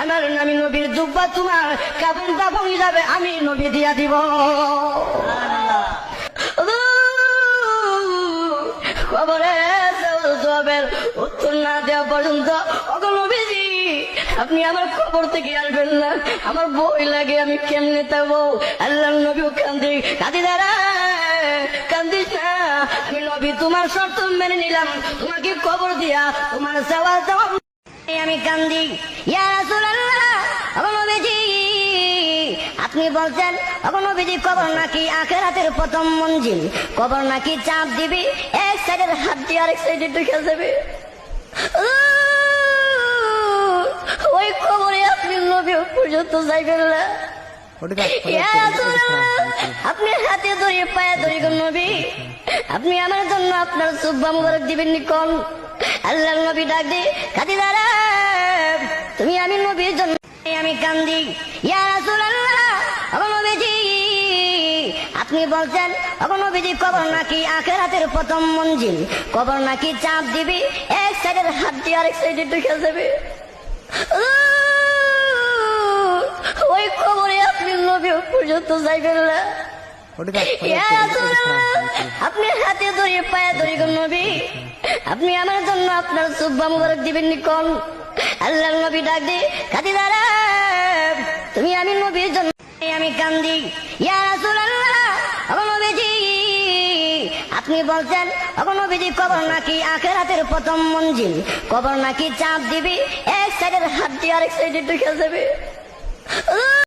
আমার আমি নবীর দুব্বা তোমার কাবন দাবন যাবে আমি নবী দিয়া দিব। উত্তর না দেওয়া পর্যন্ত আপনি আমার খবর থেকে আসবেন না। আমার বই লাগে, আমি কেমনে থাকব আল্লাহ নবীও কান্দি, কাঁদি দাঁড়া কান্দিস না। আমি নবী, তোমার শর্ত মেনে নিলাম। তোমাকে খবর দিয়া? তোমার দেওয়া আমি কান্দি আপনি বলছেন অগনবীজি কবর নাকি আখেরাতের প্রথম মঞ্জিল? কবর নাকি চাপ দিবি? এক সাইডের হাত দিয়ে আরেক সাইডে ঢুকে যাবে। ওই কবরে আপনি নবী পর্যন্ত যাইবেন না। আপনি হাতে ধরে পায়ে ধরে নবী। আপনি আমার জন্য আপনার সুব্বা মুবারক দিবেন নি কোন আল্লাহর নবী ডাক দি, কাদি দাঁড়া। তুমি আমি নবীর জন্য। আমি কান্দি। ইয়া আপনি বলছেন এখন নবীজি, কবর নাকি আখেরাতের প্রথম মঞ্জিল? কবর নাকি চাপ দিবি? এক সাইডের হাত দিয়ে আরেক সাইডে ঢুকে যাবে। ওই খবরে আপনি নবী পর্যন্ত যাইবেন না। আপনি হাতে ধরে পায়ে ধরে নবী। আপনি আমার জন্য আপনার সুব্বা মুবারক দিবেন নি কোন আল্লাহর নবী ডাক দি দাঁড়া। তুমি আমি নবীর জন্য আমি কান্দি। ইয়া রাসূলুল্লাহ আমার নবীজি আপনি বলছেন এখন নবীজি কবর নাকি আখেরাতের প্রথম মঞ্জিল? কবর নাকি চাপ দিবি? এক সাইডের হাত দিয়ে আরেক সাইডে ঢুকে যাবে।